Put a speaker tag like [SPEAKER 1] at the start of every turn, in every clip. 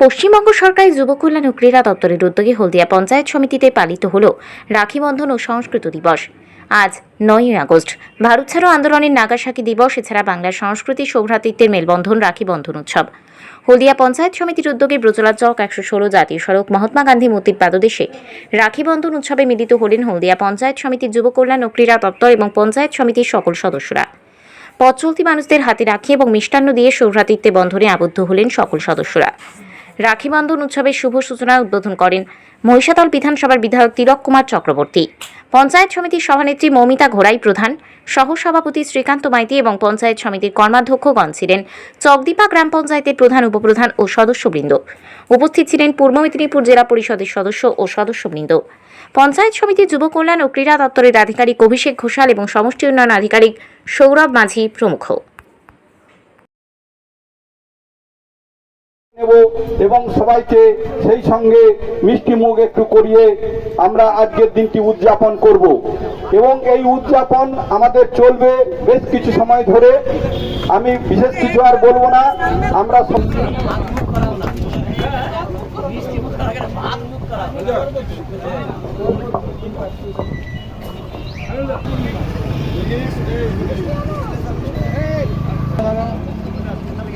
[SPEAKER 1] পশ্চিমবঙ্গ সরকারের যুব কল্যাণ ও ক্রীড়া দপ্তরের উদ্যোগে হলদিয়া পঞ্চায়েত সমিতিতে পালিত হল রাখি বন্ধন ও সংস্কৃত দিবস। আজ নয়ই আগস্ট। ভারত ছাড়ো আন্দোলনের নাগাসাকি দিবস, এছাড়া বাংলার সংস্কৃতি, সৌভ্রাতৃত্বের মেলবন্ধন, রাখি বন্ধন উৎসব। হলদিয়া পঞ্চায়েত সমিতির উদ্যোগে ব্রজলা চক, একশো ষোলো জাতীয় সড়ক, মহাত্মা গান্ধী মূর্তির পাদদেশে রাখি বন্ধন উৎসবে মিলিত হলেন হলদিয়া পঞ্চায়েত সমিতির যুব কল্যাণ ও ক্রীড়া দপ্তর এবং পঞ্চায়েত সমিতির সকল সদস্যরা। পথ চলতি মানুষদের হাতে রাখি এবং মিষ্টান্ন দিয়ে সৌভ্রাতৃত্বে বন্ধনে আবদ্ধ হলেন সকল সদস্যরা। রাখি বন্ধন উৎসবের শুভ সূচনা উদ্বোধন করেন মহিষাদল বিধানসভার বিধায়ক তিলক কুমার চক্রবর্তী। পঞ্চায়েত সমিতির সভানেত্রী মৌমিতা ঘোড়াই প্রধান, সহসভাপতি শ্রীকান্ত মাইতি এবং পঞ্চায়েত সমিতির কর্মাধ্যক্ষগণ ছিলেন চকদীপা গ্রাম পঞ্চায়েতের প্রধান উপপ্রধান ও সদস্যবৃন্দ। উপস্থিত ছিলেন পূর্ব মেদিনীপুর জেলা পরিষদের সদস্য ও সদস্যবৃন্দ। পঞ্চায়েত সমিতির যুব কল্যাণ ও ক্রীড়া দপ্তরের আধিকারিক অভিষেক ঘোষাল এবং সমষ্টি উন্নয়ন আধিকারিক সৌরভ মাঝি প্রমুখ।
[SPEAKER 2] নেব এবং সবাইকে সেই সঙ্গে মিষ্টি মুখ একটু করিয়ে আমরা আজকের দিনটি উদযাপন করব। এবং এই উদযাপন আমাদের চলবে বেশ কিছু সময় ধরে। আমি বিশেষ কিছু আর বলব না। আমরা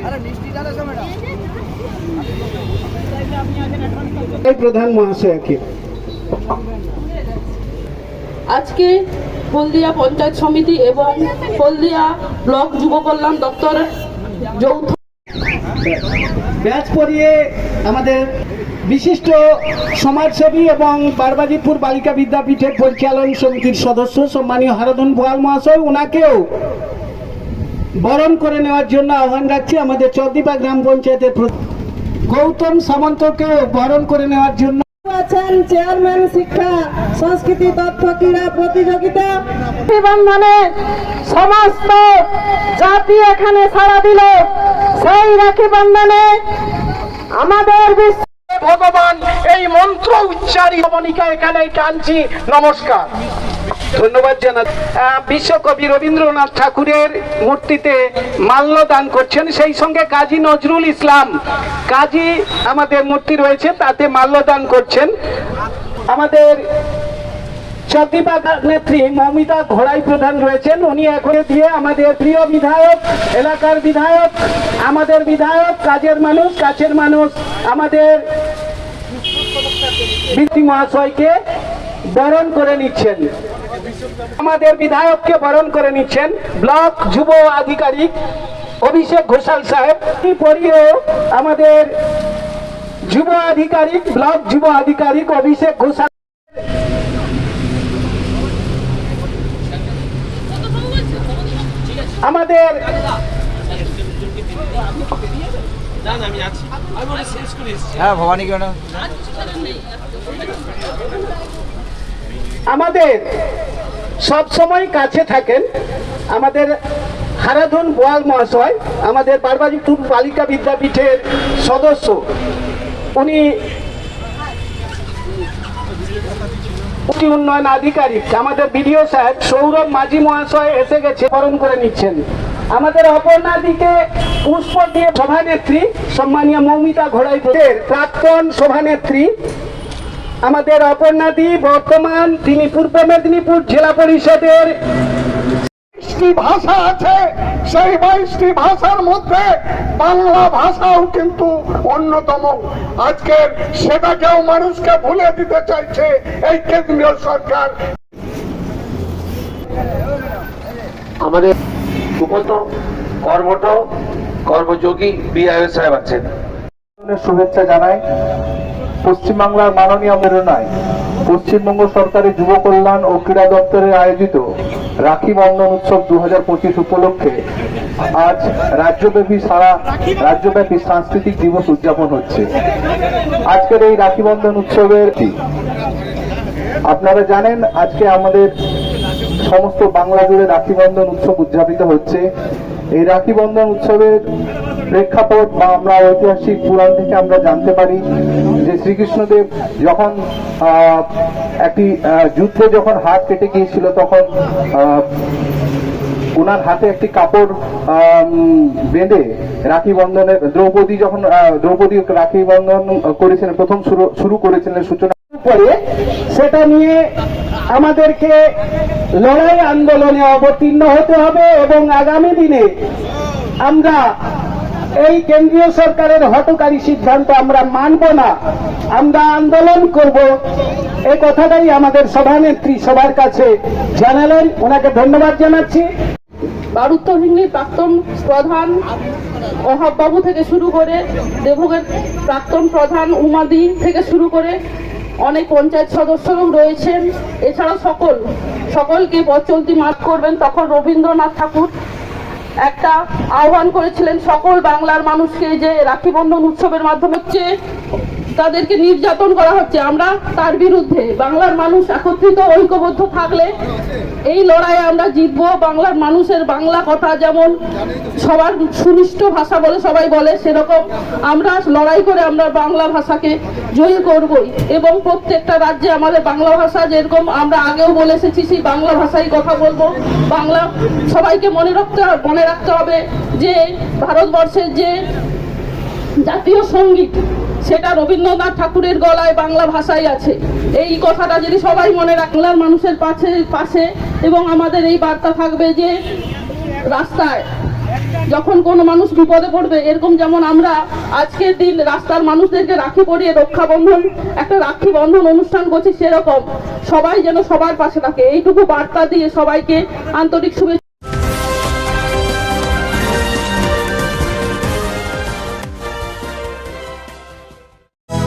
[SPEAKER 2] আরে মিষ্টি সব-
[SPEAKER 3] প্রধান মহাশয়কে
[SPEAKER 4] আজকে হলদিয়া পঞ্চায়েত সমিতি এবং হলদিয়া ব্লক যুব কল্যাণ দপ্তরের যৌথ
[SPEAKER 3] ব্যাচ পরিয়ে আমাদের বিশিষ্ট সমাজসেবী এবং বারবাজিপুর বালিকা বিদ্যাপীঠের পরিচালন সমিতির সদস্য সম্মানীয় হারাধন ভোয়াল মহাশয় ওনাকেও বরণ করে নেওয়ার জন্য আহ্বান রাখছি আমাদের চৌদ্দীপা গ্রাম পঞ্চায়েতের গৌতম সামন্তকে বরণ করে নেওয়ার জন্য
[SPEAKER 5] আছেন চেয়ারম্যান শিক্ষা সংস্কৃতি তথ্য ক্রীড়া প্রতিযোগিতা।
[SPEAKER 6] বন্ধনে সমস্ত জাতি এখানে সাড়া দিল। সেই রাখি বন্ধনে আমাদের বিশ্ব
[SPEAKER 3] ভগবান এই মন্ত্র উচ্চারি মনিকা এখানে টানছি। নমস্কার। ধন্যবাদ আহ, বিশ্বকবি রবীন্দ্রনাথ ঠাকুরের মূর্তিতে মাল্য দান করছেন। সেই সঙ্গে কাজী নজরুল ইসলাম কাজী আমাদের মূর্তি রয়েছে তাতে মাল্য দান করছেন। আমাদের নেত্রী মমিতা ঘোড়াই প্রধান রয়েছেন। উনি এখন দিয়ে আমাদের প্রিয় বিধায়ক এলাকার বিধায়ক আমাদের বিধায়ক কাজের মানুষ কাছের মানুষ আমাদের মহাশয়কে বরণ করে নিচ্ছেন। আমাদের বিধায়ককে বরণ করে নিচ্ছেন ব্লক যুব আধিকারিক অভিষেক ঘোষাল সাহেব। এই পরিয়েও আমাদের যুব আধিকারিক ব্লক যুব আধিকারিক অভিষেক ঘোষাল আমাদের
[SPEAKER 7] হ্যাঁ ভবানী কেন
[SPEAKER 3] আমাদের সব সময় কাছে থাকেন। আমাদের হারাধন বোয়াল মহাশয়, আমাদের বারবাজিপুর বালিকা বিদ্যাপীঠের সদস্য। উনি উনি উন্নয়ন আধিকারিক। আমাদের বিডিও সাহেব সৌরভ মাঝি মহাশয় এসে গেছে, বরণ করে নিচ্ছেন। আমাদের অপর্ণা দিকে পুষ্প দিয়ে সভানেত্রী, সম্মানীয় মৌমিতা ঘোড়াই প্রাক্তন সভানেত্রী আমাদের অপর্ণাদি বর্তমান তিনি পূর্ব মেদিনীপুর জেলা পরিষদের ভাষা আছে সেই বাইশটি ভাষার মধ্যে বাংলা ভাষাও কিন্তু অন্যতম। আজকের সেটাকেও মানুষকে ভুলে দিতে চাইছে এই কেন্দ্রীয় সরকার।
[SPEAKER 8] আমাদের উপত কর্মঠ কর্মযোগী বিআইও সাহেব আছেন।
[SPEAKER 2] শুভেচ্ছা জানাই। পশ্চিমবাংলার মাননীয় মেরুনায় পশ্চিমবঙ্গ সরকারের যুব কল্যাণ ও ক্রীড়া দপ্তরের আয়োজিত রাখি বন্ধন উৎসব দু উপলক্ষে আজ রাজ্যব্যাপী সারা, রাজ্যব্যাপী সাংস্কৃতিক দিবস উদযাপন হচ্ছে। আজকের এই রাখি বন্ধন উৎসবের আপনারা জানেন, আজকে আমাদের সমস্ত বাংলা জুড়ে রাখি বন্ধন উৎসব উদযাপিত হচ্ছে। এই রাখি বন্ধন উৎসবের প্রেক্ষাপট বা আমরা ঐতিহাসিক পুরাণ থেকে আমরা জানতে পারি যে শ্রীকৃষ্ণদেব যখন একটি যুদ্ধে যখন হাত কেটে গিয়েছিল, তখন ওনার হাতে একটি কাপড় বেঁধে রাখি বন্ধনের, দ্রৌপদী যখন দ্রৌপদী রাখি বন্ধন করেছিলেন, প্রথম শুরু করেছিলেন সূচনা
[SPEAKER 3] করে সেটা নিয়ে আমাদেরকে লড়াই আন্দোলনে অবতীর্ণ হতে হবে এবং আগামী দিনে আমরা এই কেন্দ্রীয় সরকারের হটকারী সিদ্ধান্ত আমরা মানব না। আমরা আন্দোলন করব। এই কথাটাই আমাদের সভানেত্রী সবার কাছে জানালেন। ওনাকে ধন্যবাদ জানাচ্ছি।
[SPEAKER 4] বারুত্তরহিনীর প্রাক্তন প্রধান অহাব বাবু থেকে শুরু করে দেবভোগের প্রাক্তন প্রধান উমাদি থেকে শুরু করে অনেক পঞ্চায়েত সদস্যরাও রয়েছেন। এছাড়া সকল, সকলকে পথ চলতি মাঠ করবেন তখন রবীন্দ্রনাথ ঠাকুর। একটা আহ্বান করেছিলেন সকল বাংলার মানুষকে যে রাখি বন্ধন উৎসবের মাধ্যমে হচ্ছে তাদেরকে নির্যাতন করা হচ্ছে। আমরা তার বিরুদ্ধে বাংলার মানুষ একত্রিত, ঐক্যবদ্ধ থাকলে এই লড়াইয়ে আমরা জিতবো। বাংলার মানুষের বাংলা কথা যেমন সবার সুনিষ্ট ভাষা বলে সবাই বলে, সেরকম আমরা লড়াই করে আমরা বাংলা ভাষাকে জয়ী করবই। এবং প্রত্যেকটা রাজ্যে আমাদের বাংলা ভাষা যেরকম আমরা আগেও বলে এসেছি, সেই বাংলা ভাষায় কথা বলব। বাংলা সবাইকে মনে রাখতে মনে রাখতে হবে যে ভারতবর্ষের যে জাতীয় সংগীত সেটা রবীন্দ্রনাথ ঠাকুরের গলায় বাংলা ভাষায় আছে। এই কথাটা যদি সবাই মনে রাখলার মানুষের পাশে পাশে, এবং আমাদের এই বার্তা থাকবে যে রাস্তায় যখন কোনো মানুষ বিপদে পড়বে, এরকম যেমন আমরা আজকের দিন রাস্তার মানুষদেরকে রাখি পরিয়ে রক্ষাবন্ধন একটা রাখি বন্ধন অনুষ্ঠান করছি সেরকম। সবাই যেন সবার পাশে থাকে। এইটুকু বার্তা দিয়ে সবাইকে আন্তরিক শুভেচ্ছা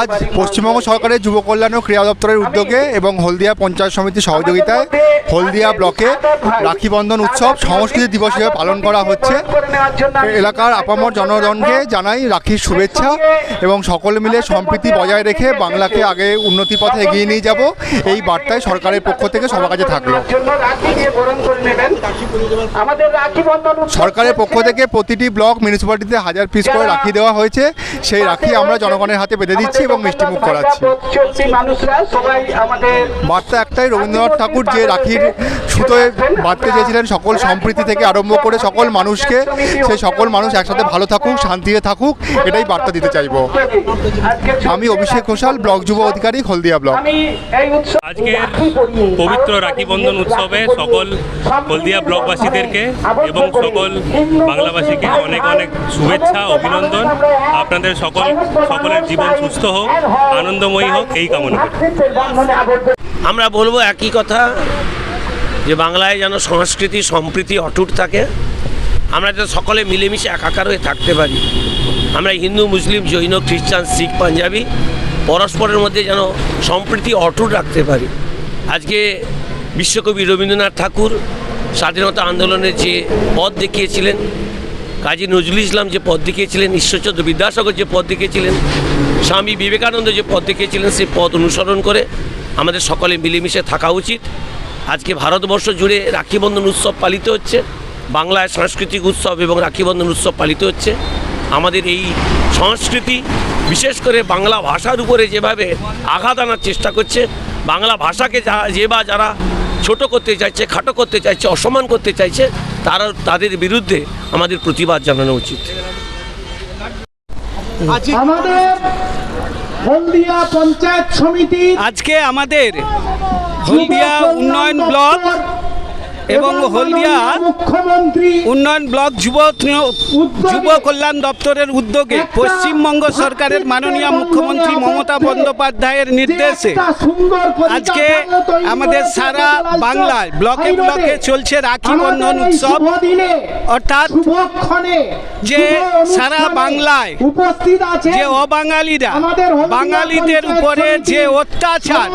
[SPEAKER 9] আজ পশ্চিমবঙ্গ সরকারের যুব কল্যাণ ও ক্রীড়া দপ্তরের উদ্যোগে এবং হলদিয়া পঞ্চায়েত সমিতির সহযোগিতায় হলদিয়া ব্লকে রাখি বন্ধন উৎসব সংস্কৃতি দিবস হিসেবে পালন করা হচ্ছে এলাকার আপামর জনগণকে জানাই রাখির শুভেচ্ছা এবং সকলে মিলে সম্প্রীতি বজায় রেখে বাংলাকে আগে উন্নতির পথে এগিয়ে নিয়ে যাব এই বার্তায় সরকারের পক্ষ থেকে সবার কাছে থাকল সরকারের পক্ষ থেকে প্রতিটি ব্লক মিউনিসিপ্যালিটিতে হাজার পিস করে রাখি দেওয়া হয়েছে সেই রাখি আমরা জনগণের হাতে বেঁধে দিচ্ছি এবং মিষ্টিমুখ করাচ্ছি।
[SPEAKER 3] চলতি মানুষরা সবাই আমাদের
[SPEAKER 9] বার্তা একটাই রবীন্দ্রনাথ ঠাকুর যে রাখির সুতোয় বাঁধতে চেয়েছিলেন সকল সম্প্রীতি থেকে আরম্ভ করে সকল মানুষকে সেই সকল মানুষ একসাথে ভালো থাকুক শান্তিতে থাকুক এটাই বার্তা দিতে চাইব।
[SPEAKER 3] আজকে
[SPEAKER 9] আমি অভিষেক ঘোষাল ব্লক যুব অধিকারী হলদিয়া ব্লক।
[SPEAKER 3] আমি এই উৎসব
[SPEAKER 10] আজকের পবিত্র রাখি বন্ধন উৎসবে সকল হলদিয়া ব্লকবাসীদেরকে এবং সকল বাংলাবাসীকে অনেক অনেক শুভেচ্ছা অভিনন্দন। আপনাদের সকল সকলের জীবন সুস্থ হোক আনন্দময়ী হোক এই কামনা
[SPEAKER 8] আমরা বলব একই কথা যে বাংলায় যেন সংস্কৃতি সম্প্রীতি অটুট থাকে আমরা যেন সকলে মিলেমিশে একাকার হয়ে থাকতে পারি। আমরা হিন্দু মুসলিম জৈন খ্রিস্টান শিখ পাঞ্জাবি পরস্পরের মধ্যে যেন সম্প্রীতি অটুট রাখতে পারি। আজকে বিশ্বকবি রবীন্দ্রনাথ ঠাকুর স্বাধীনতা আন্দোলনের যে পথ দেখিয়েছিলেন কাজী নজরুল ইসলাম যে পথ দেখিয়েছিলেন, ঈশ্বরচন্দ্র বিদ্যাসাগর যে পথ দেখিয়েছিলেন, স্বামী বিবেকানন্দ যে পথ দেখিয়েছিলেন, সেই পথ অনুসরণ করে আমাদের সকলে মিলেমিশে থাকা উচিত। আজকে ভারতবর্ষ জুড়ে রাখি বন্ধন উৎসব পালিত হচ্ছে, বাংলায় সাংস্কৃতিক উৎসব এবং রাখি বন্ধন উৎসব পালিত হচ্ছে। আমাদের এই সংস্কৃতি, বিশেষ করে বাংলা ভাষার উপরে যেভাবে আঘাত আনার চেষ্টা করছে, বাংলা ভাষাকে যা, যে বা যারা ছোট করতে চাইছে, খাটো করতে চাইছে, অসম্মান করতে চাইছে তারা তাদের বিরুদ্ধে আমাদের প্রতিবাদ জানানো উচিত।
[SPEAKER 3] আমাদের হলদিয়া পঞ্চায়েত সমিতি
[SPEAKER 11] আজকে আমাদের হলদিয়া উন্নয়ন ব্লক এবং হলদিয়া
[SPEAKER 3] মুখ্যমন্ত্রী
[SPEAKER 11] উন্নয়ন ব্লক যুব যুব কল্যাণ দপ্তরের উদ্যোগে পশ্চিমবঙ্গ সরকারের মাননীয় মুখ্যমন্ত্রী মমতা বন্দ্যোপাধ্যায়ের নির্দেশে আজকে আমাদের সারা বাংলায় ব্লকে ব্লকে চলছে রাখি বন্ধন উৎসব। অর্থাৎ যে সারা বাংলায়
[SPEAKER 3] উপস্থিত আছে
[SPEAKER 11] যে অবাঙালিরা বাঙালিদের উপরে যে অত্যাচার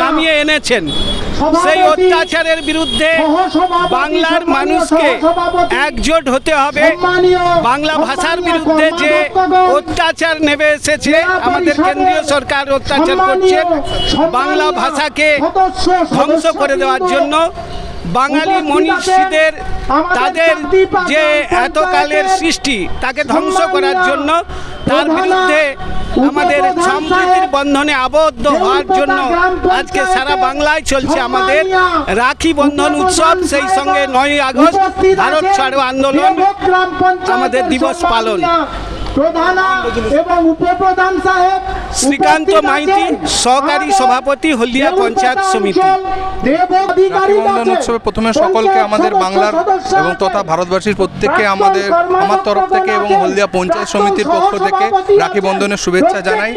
[SPEAKER 11] নামিয়ে এনেছেন। সেই অত্যাচারের বিরুদ্ধে বাংলার মানুষকে একজোট হতে হবে। বাংলা ভাষার বিরুদ্ধে যে অত্যাচার নেমে এসেছে আমাদের কেন্দ্রীয় সরকার অত্যাচার করছে। বাংলা ভাষাকে ধ্বংস করে দেওয়ার জন্য বাঙালি মনীষীদের তাদের যে এতকালের সৃষ্টি তাকে ধ্বংস করার জন্য তার বিরুদ্ধে আমাদের সম্প্রীতির বন্ধনে আবদ্ধ হওয়ার জন্য আজকে সারা বাংলায় চলছে আমাদের রাখি বন্ধন উৎসব সেই সঙ্গে নয় আগস্ট ভারত ছাড়ো আন্দোলন আমাদের দিবস পালন।
[SPEAKER 3] প্রধান এবং উপপ্রধান সাহেব
[SPEAKER 11] শ্রীকান্ত মাইতি সহকারী সভাপতি হলদিয়া পঞ্চায়েত সমিতি।
[SPEAKER 9] রাখি উৎসবে প্রথমে সকলকে আমাদের বাংলার এবং তথা ভারতবাসীর প্রত্যেককে আমাদের আমার তরফ থেকে এবং হলদিয়া পঞ্চায়েত সমিতির পক্ষ থেকে রাখি বন্ধনের শুভেচ্ছা জানাই।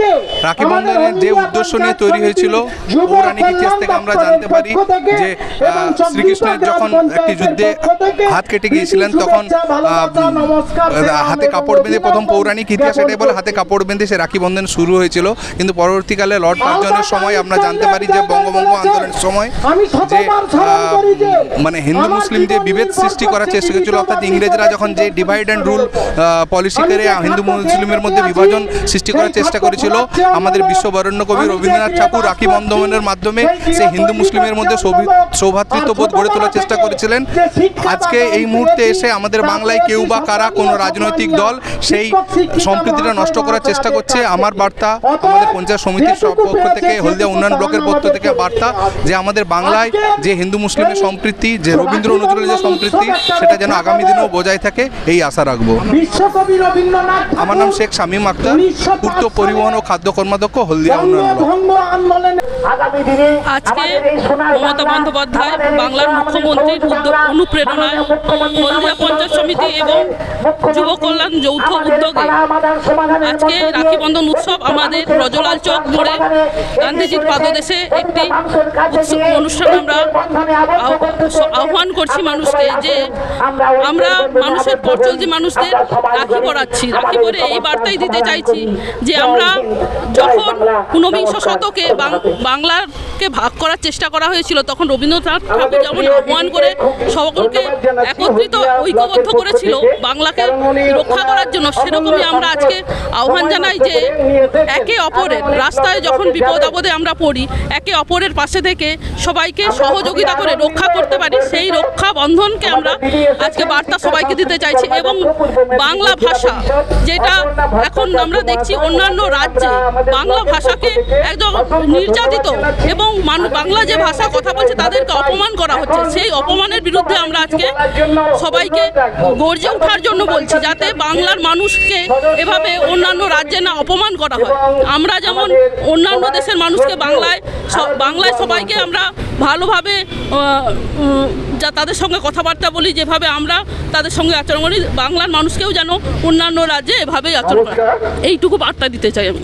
[SPEAKER 9] রাখি বন্ধনের যে উদ্দেশ্য নিয়ে তৈরি হয়েছিল পৌরাণিক ইতিহাস থেকে আমরা জানতে পারি যে শ্রীকৃষ্ণের যখন একটি যুদ্ধে হাত কেটে গিয়েছিলেন তখন হাতে কাপড় বেঁধে প্রথম পৌরাণিক ইতিহাস এটাই বলে হাতে কাপড় বেঁধে সে রাখি বন্ধন শুরু হয়েছিল। কিন্তু পরবর্তীকালে লর্ড কার্জনের সময় আমরা জানতে পারি যে বঙ্গভঙ্গ আন্দোলনের সময় যে মানে হিন্দু মুসলিম যে বিভেদ সৃষ্টি করার চেষ্টা করেছিল অর্থাৎ ইংরেজরা যখন যে ডিভাইড অ্যান্ড রুল পলিসি করে হিন্দু মুসলিমের মধ্যে বিভাজন সৃষ্টি করার চেষ্টা করেছিল। আমাদের বিশ্ববরণ্য কবি রবীন্দ্রনাথ ঠাকুর রাখি বন্ধনের মাধ্যমে সে হিন্দু মুসলিমের মধ্যে সৌভি- সৌভ্রাতৃত্ববোধ গড়ে তোলার চেষ্টা করেছিলেন। আজকে এই মুহূর্তে এসে আমাদের বাংলায় কেউ বা কারা কোনো রাজনৈতিক দল সেই সম্প্রীতিটা নষ্ট করার চেষ্টা করছে। আমার বার্তা আমাদের পঞ্চায়েত সমিতির পক্ষ থেকে হলদিয়া উন্নয়ন ব্লকের পক্ষ থেকে বার্তা যে আমাদের বাংলায় যে হিন্দু মুসলিমের সম্প্রীতি যে রবীন্দ্র নজরুলের যে সম্প্রীতি সেটা যেন আগামী দিনেও বজায় থাকে এই আশা রাখব। আমার নাম শেখ শামীম আক্তার পূর্ত পরিবহন ও খাদ্য কর্মাধ্যক্ষ হলদিয়া উন্নয়ন
[SPEAKER 4] আজকে মমতা বন্দ্যোপাধ্যায় বাংলার মুখ্যমন্ত্রীর উদ্যোগ অনুপ্রেরণায় হলদিয়া পঞ্চায়েত সমিতি এবং যুব কল্যাণ যৌথ উদ্যোগে আজকে রাখি বন্ধন উৎসব আমাদের রজলাল চক মোড়ে গান্ধীজির পাদদেশে একটি অনুষ্ঠান আমরা আহ্বান করছি মানুষকে যে আমরা মানুষের পর চলতি মানুষদের রাখি পড়াচ্ছি। রাখি পরে এই বার্তাই দিতে চাইছি যে আমরা যখন ঊনবিংশ শতকে বাংলাকে ভাগ করার চেষ্টা করা হয়েছিল, তখন রবীন্দ্রনাথ ঠাকুর যেমন আহ্বান করে সকলকে একত্রিত, ঐক্যবদ্ধ করেছিল বাংলাকে রক্ষা করার জন্য, সেরকমই আমরা আজকে আহ্বান জানাই যে একে অপরের রাস্তায় যখন বিপদ আপদে আমরা পড়ি, একে অপরের পাশে থেকে সবাইকে সহযোগিতা করে রক্ষা করতে পারি, সেই রক্ষা বন্ধনকে আমরা আজকে বার্তা সবাইকে দিতে চাইছি এবং বাংলা ভাষা যেটা এখন আমরা দেখছি অন্যান্য রাজ্যে বাংলা ভাষাকে একদম নির্যাতিত এবং মানু- বাংলা যে ভাষা কথা বলছে, তাদেরকে অপমান করা হচ্ছে। সেই অপমানের বিরুদ্ধে আমরা আজকে সবাইকে গর্জে ওঠার জন্য বলছি, যাতে বাংলার মানুষকে এভাবে অন্যান্য রাজ্যে না অপমান করা হয়। আমরা যেমন অন্যান্য দেশের মানুষকে বাংলায় বাংলায় সবাইকে আমরা ভালোভাবে যা তাদের সঙ্গে কথাবার্তা বলি, যেভাবে আমরা তাদের সঙ্গে আচরণ করি, বাংলার মানুষকেও যেন অন্যান্য রাজ্যে এভাবেই আচরণ করে এইটুকু বার্তা দিতে চাই আমি।